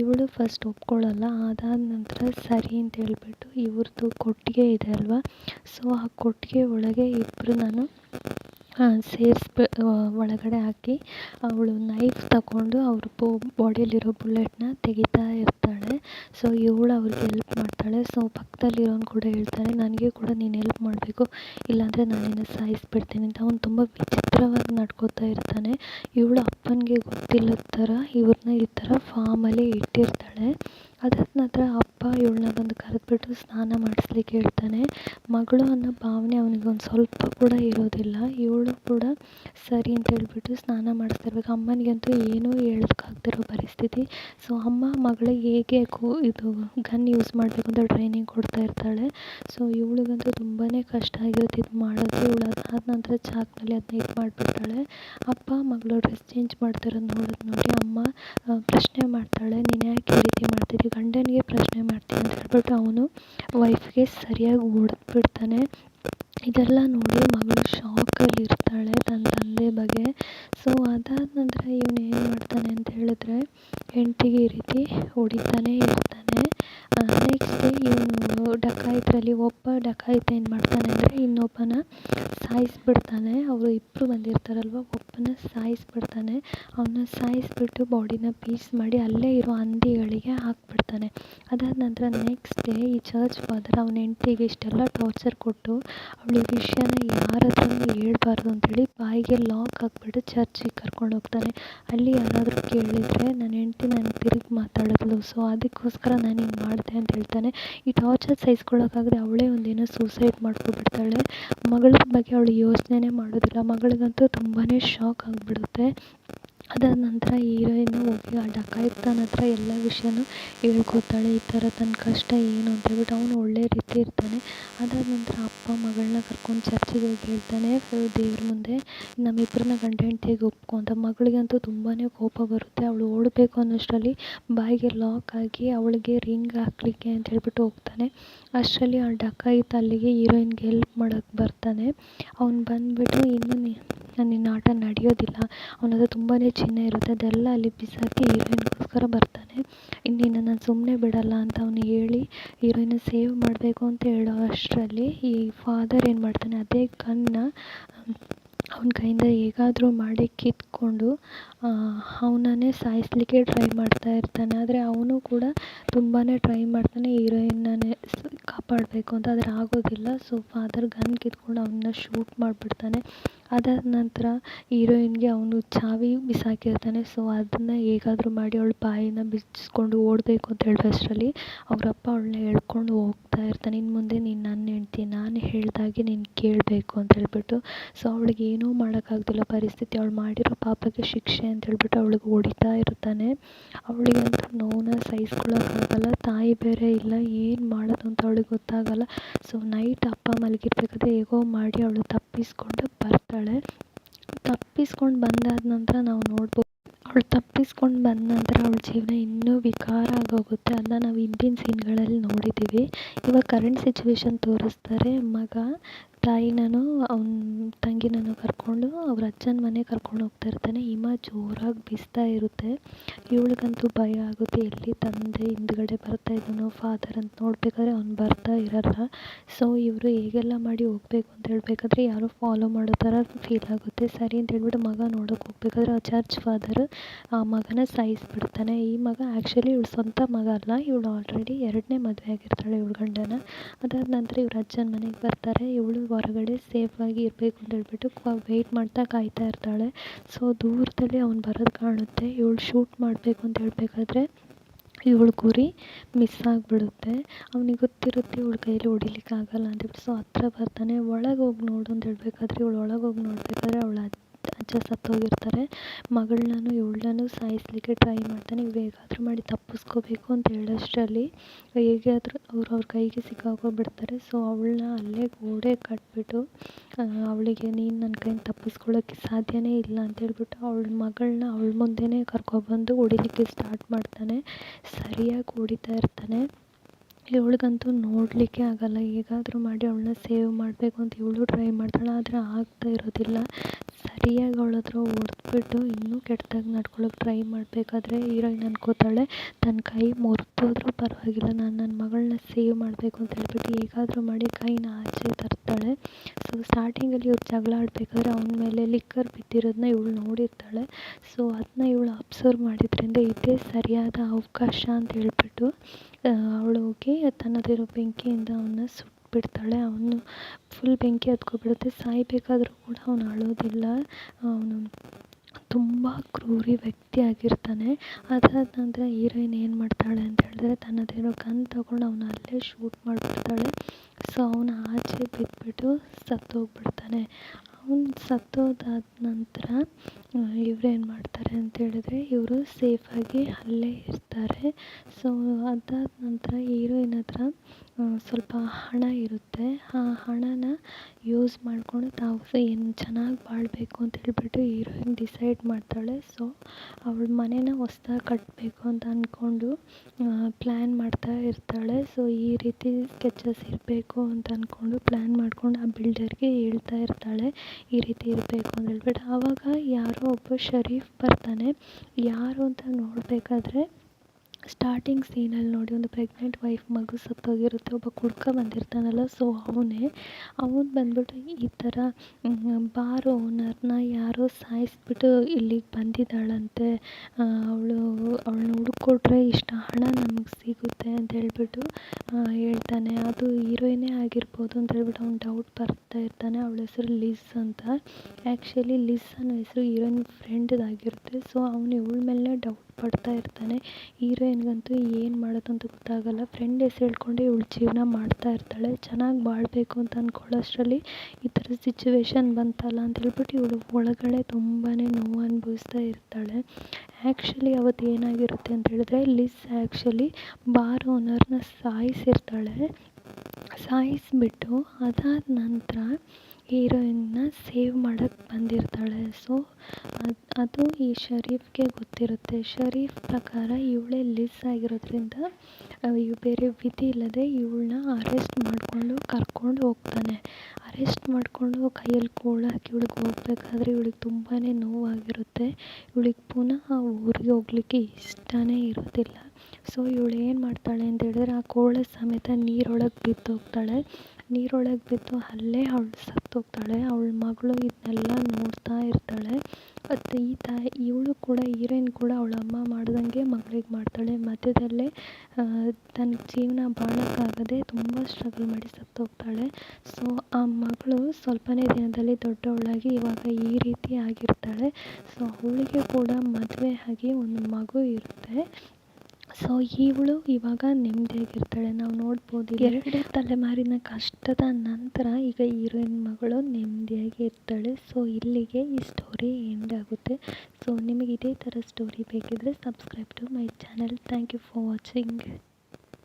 ಇವಳು ಫಸ್ಟ್ ಒಪ್ಕೊಳ್ಳಲ್ಲ, ಅದಾದ ನಂತರ ಸರಿ ಅಂತ ಹೇಳ್ಬಿಟ್ಟು ಇವ್ರದ್ದು ಕೊಟ್ಟಿಗೆ ಇದೆ ಅಲ್ವಾ? ಸೊ ಆ ಕೊಟ್ಟಿಗೆ ಒಳಗೆ ಇಬ್ಬರು ನಾನು ಸೇರಿಸ್ಬಿ ಒಳಗಡೆ ಹಾಕಿ ಅವಳು ನೈಫ್ ತಗೊಂಡು ಅವ್ರ ಬಾಡಿಯಲ್ಲಿರೋ ಬುಲೆಟ್ನ ತೆಗಿತಾ ಇರ್ತಾಳೆ. ಸೊ ಇವಳು ಅವ್ರಿಗೆ ಹೆಲ್ಪ್ ಮಾಡ್ತಾಳೆ. ಸೊ ಪಕ್ಕದಲ್ಲಿರೋನು ಕೂಡ ಹೇಳ್ತಾನೆ ನನಗೆ ಕೂಡ ನೀನು ಹೆಲ್ಪ್ ಮಾಡಬೇಕು. ಇಲ್ಲಾಂದರೆ ನಾನು ನಿನ್ನ ಸಾಯಿಸಿಬಿಡ್ತೀನಿ. ಅಂತ ಅವ್ನು ತುಂಬ ವಿಚಿತ್ರವಾಗಿ ನಡ್ಕೋತಾ ಇರ್ತಾನೆ. ಇವಳು ಅಪ್ಪನಿಗೆ ಗೊತ್ತಿಲ್ಲದ ಥರ ಇವ್ರನ್ನ ಈ ಥರ ಫಾರ್ಮಲ್ಲಿ ಇಟ್ಟಿರ್ತಾಳೆ. ಅದಾದ ನಂತರ ಅಪ್ಪ ಇವಳನ್ನ ಬಂದು ಕರೆದ್ಬಿಟ್ಟು ಸ್ನಾನ ಮಾಡಿಸ್ಲಿಕ್ಕೆ ಹೇಳ್ತಾನೆ. ಮಗಳು ಅನ್ನೋ ಭಾವನೆ ಅವನಿಗೆ ಒಂದು ಸ್ವಲ್ಪ ಕೂಡ ಇರೋದಿಲ್ಲ. ಇವಳು ಕೂಡ ಸರಿ ಅಂತ ಹೇಳ್ಬಿಟ್ಟು ಸ್ನಾನ ಮಾಡಿಸ್ತಾ ಇರ್ಬೇಕು ಅಮ್ಮನಿಗಂತೂ ಏನೂ ಹೇಳೋಕ್ಕಾಗ್ದಿರೋ ಪರಿಸ್ಥಿತಿ. ಸೊ ಅಮ್ಮ ಮಗಳಿಗೆ ಹೇಗೆ ಕೂ ಇದು ಗನ್ ಯೂಸ್ ಮಾಡಬೇಕು ಅಂತ ಟ್ರೈನಿಂಗ್ ಕೊಡ್ತಾ ಇರ್ತಾಳೆ. ಸೊ ಇವಳಿಗಂತೂ ತುಂಬಾ ಕಷ್ಟ ಆಗಿರುತ್ತೆ ಇದು ಮಾಡೋದು. ಇವಳು ಅದಾದ ನಂತರ ಚಾಕ್ನಲ್ಲಿ ಅದನ್ನ ಇದು ಮಾಡಿಬಿಡ್ತಾಳೆ. ಅಪ್ಪ ಮಗಳು ಡ್ರೆಸ್ ಚೇಂಜ್ ಮಾಡ್ತಿರೋದು ನೋಡೋದು ನೋಡಿ ಅಮ್ಮ ಪ್ರಶ್ನೆ ಮಾಡ್ತಾಳೆ, ನೀನು ಯಾಕೆ ಈ ರೀತಿ ಮಾಡ್ತಿದ್ದಿ? ಗಂಡನಿಗೆ ಪ್ರಶ್ನೆ ಮಾಡ್ತೀನಿ ಅಂತ ಹೇಳ್ಬಿಟ್ಟು ಅವನು ವೈಫ್ಗೆ ಸರಿಯಾಗಿ ಹೊಡೆದ್ಬಿಡ್ತಾನೆ ಇದೆಲ್ಲ ನೋಡಿ ಮಗಳು ಶಾಕಲ್ಲಿ ಇರ್ತಾಳೆ ತನ್ನ ತಂದೆ ಬಗ್ಗೆ. ಸೊ ಅದಾದ ನಂತರ ಇವನು ಏನು ಮಾಡ್ತಾನೆ ಅಂತ ಹೇಳಿದ್ರೆ ಹೆಂಡತಿಗೆ ಈ ರೀತಿ ಹೊಡಿತಾನೆ ಇರ್ತಾನೆ. ನೆಕ್ಸ್ಟ್ ಇವನು ಡಕಾಯಿತರಲ್ಲಿ ಒಬ್ಬ ಡಕಾಯಿತ ಏನು ಮಾಡ್ತಾನೆ ಅಂದರೆ ಇನ್ನೊಬ್ಬನ ಸಾಯಿಸಿಬಿಡ್ತಾನೆ. ಅವರು ಇಬ್ಬರು ಬಂದಿರ್ತಾರಲ್ವ, ಒಬ್ಬನ ಸಾಯಿಸ್ಬಿಡ್ತಾನೆ. ಅವನ್ನ ಸಾಯಿಸಿಬಿಟ್ಟು ಬಾಡಿನ ಪೀಸ್ ಮಾಡಿ ಅಲ್ಲೇ ಇರೋ ಹಂದಿಗಳಿಗೆ ಹಾಕ್ಬಿಡ್ತಾನೆ. ಅದಾದ ನಂತರ ನೆಕ್ಸ್ಟ್ ಡೇ ಈ ಚರ್ಚ್ ಫಾದರ್ ಅವನ ಹೆಂಡತಿಗೆ ಇಷ್ಟೆಲ್ಲ ಟಾರ್ಚರ್ ಕೊಟ್ಟು ಅವಳು ಈ ವಿಷಯನ ಯಾರ ಹೇಳ್ಬಾರ್ದು ಅಂತೇಳಿ ಬಾಯಿಗೆ ಲಾಕ್ ಹಾಕ್ಬಿಟ್ಟು ಚರ್ಚಿಗೆ ಕರ್ಕೊಂಡು ಹೋಗ್ತಾನೆ. ಅಲ್ಲಿ ಯಾರಾದರೂ ಕೇಳಿದರೆ ನನ್ನ ಹೆಂಡ್ತಿ ನನ್ನ ತಿರುಗಿ ಮಾತಾಡಿದ್ಲು ಸೊ ಅದಕ್ಕೋಸ್ಕರ ನಾನು ಹಿಂಗೆ ಮಾಡಿದೆ ಅಂತ ಹೇಳ್ತಾನೆ. ಈ ಟಾರ್ಚರ್ ಸಹಿಸ್ಕೊಳ್ಳೋಕ್ಕಾಗದೆ ಅವಳೇ ಒಂದಿನ ಸೂಸೈಡ್ ಮಾಡ್ಕೊಬಿಡ್ತಾಳೆ ಮಗಳ ಬಗ್ಗೆ ಅವಳು ಯೋಚನೆನೇ ಮಾಡೋದಿಲ್ಲ. ಮಗಳಿಗಂತೂ ತುಂಬಾ ಶಾಕ್ ಆಗಿಬಿಡುತ್ತೆ. ಅದಾದ ನಂತರ ಹೀರೋಯಿನ್ನು ಹೋಗಿ ಆ ಡಕಾಯಿತನ ಹತ್ರ ಎಲ್ಲ ವಿಷಯನೂ ಹೇಳ್ಕೊತಾಳೆ, ಈ ಥರ ತನ್ನ ಕಷ್ಟ ಏನು ಅಂತ ಹೇಳ್ಬಿಟ್ಟು ಅವನು ಒಳ್ಳೆ ರೀತಿ ಇರ್ತಾನೆ. ಅದಾದ ನಂತರ ಅಪ್ಪ ಮಗಳನ್ನ ಕರ್ಕೊಂಡು ಚರ್ಚಿಗೆ ಹೋಗಿ ಹೇಳ್ತಾನೆ ದೇವ್ರ ಮುಂದೆ ನಮ್ಮಿಬ್ಬರನ್ನ ಗಂಡ ಹೆಂಡ್ತಿಗೆ ಒಪ್ಕೊ. ಅಂತ ಮಗಳಿಗಂತೂ ತುಂಬಾ ಕೋಪ ಬರುತ್ತೆ. ಅವಳು ಓಡಬೇಕು ಅನ್ನೋಷ್ಟರಲ್ಲಿ ಬಾಯಿಗೆ ಲಾಕ್ ಆಗಿ ಅವಳಿಗೆ ರಿಂಗ್ ಹಾಕಲಿಕ್ಕೆ ಅಂತ ಹೇಳ್ಬಿಟ್ಟು ಹೋಗ್ತಾನೆ. ಅಷ್ಟರಲ್ಲಿ ಆ ಡಕಾಯಿತ ಅಲ್ಲಿಗೆ ಹೀರೋಯಿನ್ಗೆ ಹೆಲ್ಪ್ ಮಾಡೋಕ್ಕೆ ಬರ್ತಾನೆ. ಅವ್ನು ಬಂದುಬಿಟ್ಟು, ಇನ್ನು ನಿನ್ನ ಆಟ ನಡೆಯೋದಿಲ್ಲ. ಅವನದು ತುಂಬಾ ಚಿನ್ನ ಇರುತ್ತೆ, ಅದೆಲ್ಲ ಅಲ್ಲಿ ಬಿಸಾಕಿ ಹೀರೋಯಿನ್ಗೋಸ್ಕರ ಬರ್ತಾನೆ. ಇನ್ನೇನು ನಾನು ಸುಮ್ಮನೆ ಬಿಡಲ್ಲ ಅಂತ ಅವನಿಗೆ ಹೇಳಿ ಹೀರೋಯಿನ ಸೇವ್ ಮಾಡಬೇಕು ಅಂತ ಹೇಳೋ ಅಷ್ಟರಲ್ಲಿ ಈ ಫಾದರ್ ಏನು ಮಾಡ್ತಾನೆ, ಅದೇ ಗನ್ನ ಅವನ ಕೈಯಿಂದ ಹೇಗಾದರೂ ಮಾಡಿ ಕಿತ್ಕೊಂಡು ಅವನನ್ನೇ ಸಾಯಿಸಲಿಕ್ಕೆ ಟ್ರೈ ಮಾಡ್ತಾ ಇರ್ತಾನೆ. ಆದರೆ ಅವನು ಕೂಡ ತುಂಬಾ ಟ್ರೈ ಮಾಡ್ತಾನೆ ಹೀರೋಯಿನ್ನನ್ನೇ ಕಾಪಾಡಬೇಕು ಅಂತ. ಆದರೆ ಆಗೋದಿಲ್ಲ. ಸೊ ಫಾದರ್ ಗನ್ ಕಿತ್ಕೊಂಡು ಅವನ್ನ ಶೂಟ್ ಮಾಡಿಬಿಡ್ತಾನೆ. ಅದಾದ ನಂತರ ಹೀರೋಯಿನ್ಗೆ ಅವನು ಚಾವಿ ಬಿಸಾಕಿರ್ತಾನೆ. ಸೊ ಅದನ್ನು ಹೇಗಾದರೂ ಮಾಡಿ ಅವಳ ಬಾಯಿನ ಬಿಚ್ಚಿಸ್ಕೊಂಡು ಓಡಬೇಕು ಅಂತ ಹೇಳಿದ್ರು ಅಷ್ಟರಲ್ಲಿ ಅವರಪ್ಪ ಅವಳನ್ನ ಎಳ್ಕೊಂಡು ಹೋಗ್ತಾ ಇರ್ತಾನೆ. ಇನ್ನು ಮುಂದೆ ನೀನು ನನ್ನ ಹೆಂಡ್ತಿ, ನಾನು ಹೇಳ್ದಾಗೆ ನೀನು ಕೇಳಬೇಕು ಅಂತ ಹೇಳ್ಬಿಟ್ಟು. ಸೊ ಅವಳಿಗೆ ಏನೂ ಮಾಡೋಕ್ಕಾಗ್ದಿಲ್ಲ ಪರಿಸ್ಥಿತಿ. ಅವಳು ಮಾಡಿರೋ ಪಾಪಕ್ಕೆ ಶಿಕ್ಷೆ ಅಂತ ಹೇಳ್ಬಿಟ್ಟು ಅವಳಿಗೆ ಹೊಡಿತಾ ಇರ್ತಾನೆ. ಅವಳಿಗಂತೂ ನೋವನ್ನ ಸಹಿಸ್ಕೊಳ್ಳೋಕ್ಕಾಗಲ್ಲ. ತಾಯಿ ಬೇರೆ ಇಲ್ಲ. ಏನು ಮಾಡೋದು ಅಂತ ಅವಳಿಗೆ ಗೊತ್ತಾಗಲ್ಲ. ಸೊ ನೈಟ್ ಅಪ್ಪ ಮಲಗಿರ್ಬೇಕಾದ್ರೆ ಹೇಗೋ ಮಾಡಿ ಅವಳು ತಪ್ಪಿಸ್ಕೊಂಡು ಬರ್ತಾಳೆ. ತಪ್ಪಿಸ್ಕೊಂಡು ಬಂದಾದ ನಂತರ ನಾವು ನೋಡ್ಬೋದು. ಅವಳು ತಪ್ಪಿಸ್ಕೊಂಡು ಬಂದ ನಂತರ ಅವಳ ಜೀವನ ಇನ್ನೂ ವಿಕಾರ ಆಗೋಗುತ್ತೆ ಅದನ್ನ ನಾವು ಹಿಂದಿನ ಸೀನ್ಗಳಲ್ಲಿ ನೋಡಿದ್ದೀವಿ ಇವಾಗ ಕರೆಂಟ್ ಸಿಚುವೇಶನ್ ತೋರಿಸ್ತಾರೆ, ಮಗ ತಾಯಿನೂ ಅವ್ನ ತಂಗಿನೂ ಕರ್ಕೊಂಡು, ಅವ್ರ ಅಜ್ಜನ ಮನೆಗೆ ಕರ್ಕೊಂಡು ಹೋಗ್ತಾ ಇರ್ತಾನೆ. ಹಿಮ ಜೋರಾಗಿ ಬೀಸ್ತಾ ಇರುತ್ತೆ. ಇವಳಿಗಂತೂ ಭಯ ಆಗುತ್ತೆ, ಎಲ್ಲಿ ತಂದೆ ಹಿಂದ್ಗಡೆ ಬರ್ತಾ ಇದ್ದಾನೋ ಫಾದರ್ ಅಂತ ನೋಡಬೇಕಾದ್ರೆ ಅವ್ನು ಬರ್ತಾ ಇರಲ್ಲ. ಸೊ ಇವರು ಹೇಗೆಲ್ಲ ಮಾಡಿ ಹೋಗ್ಬೇಕು ಅಂತ ಹೇಳ್ಬೇಕಾದ್ರೆ, ಯಾರು ಫಾಲೋ ಮಾಡೋ ಥರ ಫೀಲ್ ಆಗುತ್ತೆ. ಸರಿ ಅಂತ ಹೇಳ್ಬಿಟ್ಟು ಮಗ ನೋಡೋಕೆ ಹೋಗ್ಬೇಕಾದ್ರೆ, ಆ ಚರ್ಚ್ ಫಾದರ್ ಆ ಮಗನ ಸಾಯಿಸ್ಬಿಡ್ತಾನೆ. ಈ ಮಗ ಆ್ಯಕ್ಚುಲಿ ಇವಳು ಸ್ವಂತ ಮಗ ಅಲ್ಲ, ಇವಳು ಆಲ್ರೆಡಿ ಎರಡನೇ ಮದುವೆ ಆಗಿರ್ತಾಳೆ ಇವಳ ಗಂಡನ. ಅದಾದ ನಂತರ ಇವ್ರ ಅಜ್ಜನ ಮನೆಗೆ ಬರ್ತಾರೆ. ಇವಳು ಹೊರಗಡೆ ಸೇಫಾಗಿ ಇರಬೇಕು ಅಂತ ಹೇಳ್ಬಿಟ್ಟು ವೇಟ್ ಮಾಡ್ತಾ ಕಾಯ್ತಾ ಇರ್ತಾಳೆ. ಸೊ ದೂರದಲ್ಲಿ ಅವ್ನು ಬರೋದು ಕಾಣುತ್ತೆ. ಇವಳು ಶೂಟ್ ಮಾಡಬೇಕು ಅಂತ ಹೇಳಬೇಕಾದ್ರೆ ಇವಳು ಗುರಿ ಮಿಸ್ ಆಗಿಬಿಡುತ್ತೆ. ಅವನಿಗೆ ಗೊತ್ತಿರುತ್ತೆ ಇವಳ ಕೈಯಲ್ಲಿ ಹೊಡಿಲಿಕ್ಕೆ ಆಗಲ್ಲ ಅಂತೇಳ್ಬಿಟ್ಟು ಸೊ ಹತ್ರ ಬರ್ತಾನೆ. ಒಳಗೆ ಹೋಗಿ ನೋಡು ಅಂತ ಹೇಳಬೇಕಾದ್ರೆ ಇವಳು ಒಳಗೆ ಹೋಗಿ ನೋಡಬೇಕಾದ್ರೆ ಅವಳ ಅಜ್ಜ ಸತ್ತೋಗಿರ್ತಾರೆ. ಮಗಳನ್ನೂ ಇವಳನ್ನೂ ಸಾಯಿಸಲಿಕ್ಕೆ ಟ್ರೈ ಮಾಡ್ತಾನೆ. ಬೇಗಾದರೂ ಮಾಡಿ ತಪ್ಪಿಸ್ಕೋಬೇಕು ಅಂತ ಹೇಳೋಷ್ಟರಲ್ಲಿ ಹೇಗಾದರೂ ಅವ್ರು ಅವ್ರ ಕೈಗೆ ಸಿಕ್ಕಾಕೊಂಡ್ಬಿಡ್ತಾರೆ ಸೊ ಅವಳನ್ನ ಅಲ್ಲೇ ಗೋಡೆ ಕಟ್ಟಿಬಿಟ್ಟು ಅವಳಿಗೆ ನೀನು ನನ್ನ ಕೈಯಿಂದ ತಪ್ಪಿಸ್ಕೊಳ್ಳೋಕ್ಕೆ ಸಾಧ್ಯನೇ ಇಲ್ಲ ಅಂತ ಹೇಳ್ಬಿಟ್ಟು ಅವಳ ಮಗಳನ್ನ ಅವಳ ಮುಂದೆಯೇ ಕರ್ಕೊಬಂದು ಹೊಡಿಲಿಕ್ಕೆ ಸ್ಟಾರ್ಟ್ ಮಾಡ್ತಾನೆ. ಸರಿಯಾಗಿ ಹೊಡಿತಾ ಇರ್ತಾನೆ. ಇವಳಿಗಂತೂ ನೋಡಲಿಕ್ಕೆ ಆಗಲ್ಲ. ಹೇಗಾದರೂ ಮಾಡಿ ಅವಳನ್ನ ಸೇವ್ ಮಾಡಬೇಕು ಅಂತ ಇವಳು ಟ್ರೈ ಮಾಡ್ತಾಳೆ. ಆದರೆ ಆಗ್ತಾ ಇರೋದಿಲ್ಲ. ಸರಿಯಾಗಿ ಅವಳ ಹತ್ರ ಹೊಡೆದ್ಬಿಟ್ಟು ಇನ್ನೂ ಕೆಟ್ಟದಾಗಿ ನಡ್ಕೊಳ್ಳೋಕೆ ಟ್ರೈ ಮಾಡಬೇಕಾದ್ರೆ ಹೀರೋಯಿನ್ ಅನ್ಕೋತಾಳೆ. ತನ್ನ ಕೈ ಮುರಿದೋದ್ರೂ ಪರವಾಗಿಲ್ಲ. ನಾನು ನನ್ನ ಮಗಳನ್ನ ಸೇವ್ ಮಾಡಬೇಕು ಅಂತ ಹೇಳ್ಬಿಟ್ಟು ಹೇಗಾದರೂ ಮಾಡಿ ಕೈನ ಆಚೆ ತರ್ತಾಳೆ. ಸೊ ಸ್ಟಾರ್ಟಿಂಗಲ್ಲಿ ಇವ್ರು ಜಗಳ ಆಡಬೇಕಾದ್ರೆ ಅವನ ಮೇಲೆ ಲಿಕ್ಕರ್ ಬಿದ್ದಿರೋದನ್ನ ಇವಳು ನೋಡಿರ್ತಾಳೆ. ಸೊ ಅದನ್ನ ಇವಳು ಅಬ್ಸರ್ವ್ ಮಾಡಿದ್ರಿಂದ ಇದೇ ಸರಿಯಾದ ಅವಕಾಶ ಅಂತ ಹೇಳ್ಬಿಟ್ಟು ಅವಳು ಹೋಗಿ ತನ್ನದಿರೋ ಬೆಂಕಿಯಿಂದ ಅವನ್ನ ಸುಟ್ಬಿಡ್ತಾಳೆ. ಅವನು ಫುಲ್ ಬೆಂಕಿ ಹತ್ಕೊಬಿಡುತ್ತೆ. ಸಾಯಬೇಕಾದ್ರೂ ಕೂಡ ಅವನು ಅಳೋದಿಲ್ಲ. ಅವನು ತುಂಬ ಕ್ರೂರಿ ವ್ಯಕ್ತಿ ಆಗಿರ್ತಾನೆ. ಅದಾದ ನಂತರ ಹೀರೋಯಿನ್ ಏನು ಮಾಡ್ತಾಳೆ ಅಂತ ಹೇಳಿದ್ರೆ ತನ್ನದಿರೋ ಗನ್ ತಗೊಂಡು ಅವನ ಅಲ್ಲೇ ಶೂಟ್ ಮಾಡಿಬಿಡ್ತಾಳೆ. ಸೊ ಅವನು ಆಚೆ ಬಿದ್ದುಬಿಟ್ಟು ಸತ್ತೋಗ್ಬಿಡ್ತಾನೆ. ಅವ್ನು ಸತ್ತೋದಾದ ನಂತರ ಇವ್ರೇನು ಮಾಡ್ತಾರೆ ಅಂತ ಹೇಳಿದ್ರೆ ಇವರು ಸೇಫಾಗಿ ಅಲ್ಲೇ ಇರ್ತಾರೆ. ಸೊ ಅದಾದ ನಂತರ ಹೀರೋಯಿನ್ ಹತ್ರ ಸ್ವಲ್ಪ ಹಣ ಇರುತ್ತೆ. ಆ ಹಣನ ಯೂಸ್ ಮಾಡಿಕೊಂಡು ತಾವು ಏನು ಚೆನ್ನಾಗಿ ಬಾಳಬೇಕು ಅಂತ ಹೇಳಿಬಿಟ್ಟು ಹೀರೋಯಿನ್ ಡಿಸೈಡ್ ಮಾಡ್ತಾಳೆ. ಸೊ ಅವಳ ಮನೇನ ಹೊಸ್ದಾಗಿ ಕಟ್ಟಬೇಕು ಅಂತ ಅಂದ್ಕೊಂಡು ಪ್ಲ್ಯಾನ್ ಮಾಡ್ತಾ ಇರ್ತಾಳೆ. ಸೊ ಈ ರೀತಿ ಸ್ಕೆಚಸ್ ಇರಬೇಕು ಅಂತ ಅಂದ್ಕೊಂಡು ಪ್ಲ್ಯಾನ್ ಮಾಡ್ಕೊಂಡು ಆ ಬಿಲ್ಡರ್ಗೆ ಹೇಳ್ತಾ ಇರ್ತಾಳೆ, ಈ ರೀತಿ ಇರಬೇಕು ಅಂತ ಹೇಳ್ಬಿಟ್ಟು. ಆವಾಗ ಯಾರೋ ಒಬ್ಬ ಶರೀಫ್ ಬರ್ತಾನೆ. ಯಾರು ಅಂತ ನೋಡಬೇಕಾದ್ರೆ ಸ್ಟಾರ್ಟಿಂಗ್ ಸೀನಲ್ಲಿ ನೋಡಿ ಒಂದು ಪ್ರೆಗ್ನೆಂಟ್ ವೈಫ್ ಮಗು ಸತ್ತೋಗಿರುತ್ತೆ. ಒಬ್ಬ ಕುಡ್ಕ ಬಂದಿರ್ತಾನಲ್ಲ ಸೊ ಅವನೇ, ಅವನು ಬಂದ್ಬಿಟ್ಟು ಈ ಥರ ಬಾರ್ ಓನರ್ನ ಯಾರೋ ಸಾಯಿಸ್ಬಿಟ್ಟು ಇಲ್ಲಿಗೆ ಬಂದಿದ್ದಾಳಂತೆ. ಅವಳು ಅವಳನ್ನ ಹುಡುಕ್ಕೊಟ್ರೆ ಇಷ್ಟು, ಹಣ ನಮಗೆ ಸಿಗುತ್ತೆ ಅಂತ ಹೇಳ್ಬಿಟ್ಟು ಹೇಳ್ತಾನೆ. ಅದು ಹೀರೋಯಿನ್ನೇ ಆಗಿರ್ಬೋದು ಅಂತ ಹೇಳ್ಬಿಟ್ಟು ಅವ್ನು ಡೌಟ್ ಬರ್ತಾ ಇರ್ತಾನೆ. ಅವಳ ಹೆಸರು ಲಿಸ್ ಅಂತ. ಆ್ಯಕ್ಚುಲಿ ಲಿಸ್ ಅನ್ನೋ ಹೆಸರು ಹೀರೋಯಿನ್ ಫ್ರೆಂಡ್ದಾಗಿರುತ್ತೆ ಸೊ ಅವನು ಇವಳ ಮೇಲೆ ಡೌಟ್ ಪಡ್ತಾ ಇರ್ತಾನೆ. ಹೀರೋಯಿನ್ಗಂತೂ ಏನು ಮಾಡೋದು ಅಂತ ಗೊತ್ತಾಗಲ್ಲ. ಫ್ರೆಂಡ್ ಹೆಸ್ರು ಹೇಳ್ಕೊಂಡು ಇವಳು ಜೀವನ ಮಾಡ್ತಾ ಇರ್ತಾಳೆ. ಚೆನ್ನಾಗಿ ಬಾಳಬೇಕು ಅಂತ ಅಂದ್ಕೊಳ್ಳೋಷ್ಟರಲ್ಲಿ ಈ ಥರ ಸಿಚುವೇಶನ್ ಬಂತಲ್ಲ ಅಂತ ಹೇಳ್ಬಿಟ್ಟು ಇವಳು ಒಳಗಡೆ ತುಂಬಾ ನೋವು ಅನುಭವಿಸ್ತಾ ಇರ್ತಾಳೆ. ಆ್ಯಕ್ಚುಲಿ ಅವತ್ತು ಏನಾಗಿರುತ್ತೆ ಅಂತ ಹೇಳಿದ್ರೆ ಲಿಸ್ ಆ್ಯಕ್ಚುಲಿ ಬಾರ್ ಓನರ್ನ ಸಾಯಿಸಿರ್ತಾಳೆ. ಸಾಯಿಸಿಬಿಟ್ಟು ಅದಾದ ನಂತರ ಹೀರೋಯಿನ್ನ ಸೇವ್ ಮಾಡೋಕ್ಕೆ ಬಂದಿರ್ತಾಳೆ. ಸೊ, ಅದು ಅದು ಈ ಶರೀಫ್ಗೆ ಗೊತ್ತಿರುತ್ತೆ. ಶರೀಫ್ ಪ್ರಕಾರ ಇವಳೇ ಲಿಸ್ ಆಗಿರೋದ್ರಿಂದ ಬೇರೆ ವಿಧಿ ಇಲ್ಲದೆ ಇವಳನ್ನ ಅರೆಸ್ಟ್ ಮಾಡಿಕೊಂಡು ಕರ್ಕೊಂಡು ಹೋಗ್ತಾನೆ. ಅರೆಸ್ಟ್ ಮಾಡಿಕೊಂಡು ಕೈಯಲ್ಲಿ ಕೋಳು ಹಾಕಿ ಇವಳಿಗೆ ಹೋಗ್ಬೇಕಾದ್ರೆ ಇವಳಿಗೆ ತುಂಬಾ ನೋವಾಗಿರುತ್ತೆ. ಇವಳಿಗೆ ಪುನಃ ಊರಿಗೆ ಹೋಗ್ಲಿಕ್ಕೆ ಇಷ್ಟನೇ ಇರೋದಿಲ್ಲ. ಸೊ ಇವಳು ಏನು ಮಾಡ್ತಾಳೆ ಅಂತ ಹೇಳಿದ್ರೆ, ಆ ಕೋಳಿ ಸಮೇತ ನೀರೊಳಗೆ ಬಿದ್ದೋಗ್ತಾಳೆ. ನೀರೊಳಗೆ ಬಿದ್ದು ಅಲ್ಲೇ ಅವಳು ಸತ್ತೋಗ್ತಾಳೆ. ಅವಳ ಮಗಳು ಇದನ್ನೆಲ್ಲ ನೋಡ್ತಾ ಇರ್ತಾಳೆ. ಮತ್ತು ಈ ತಾಯಿ ಇವಳು ಕೂಡ, ಹೀರೋಯಿನ್ ಕೂಡ ಅವಳ ಅಮ್ಮ ಮಾಡ್ದಂಗೆ ಮಗಳಿಗೆ ಮಾಡ್ತಾಳೆ. ಮಧ್ಯದಲ್ಲೇ ತನ್ನ ಜೀವನ ಬಾಳೋಕ್ಕಾಗದೆ ತುಂಬ ಸ್ಟ್ರಗಲ್ ಮಾಡಿ ಸತ್ತೋಗ್ತಾಳೆ. ಸೊ ಆ ಮಗಳು ಸ್ವಲ್ಪನೇ ದಿನದಲ್ಲಿ ದೊಡ್ಡವಳಾಗಿ ಇವಾಗ ಈ ರೀತಿ ಆಗಿರ್ತಾಳೆ. ಸೊ ಅವಳಿಗೆ ಕೂಡ ಮದುವೆ ಆಗಿ ಒಂದು ಮಗು ಇರುತ್ತೆ. ಸೊ ಇವಳು ಇವಾಗ ನೆಮ್ಮದಿಯಾಗಿರ್ತಾಳೆ. ನಾವು ನೋಡ್ಬೋದು ಎರಡು ತಲೆಮಾರಿನ ಕಷ್ಟದ ನಂತರ ಈಗ ಹೀರೋಯಿನ್ ಮಗಳು ನೆಮ್ಮದಿಯಾಗಿ ಇರ್ತಾಳೆ. ಸೊ ಇಲ್ಲಿಗೆ ಈ ಸ್ಟೋರಿ ಎಂಡ್ ಆಗುತ್ತೆ. ಸೊ ನಿಮಗೆ ಇದೇ ಥರ ಸ್ಟೋರಿ ಬೇಕಿದ್ದರೆ subscribe to my channel thank you for watching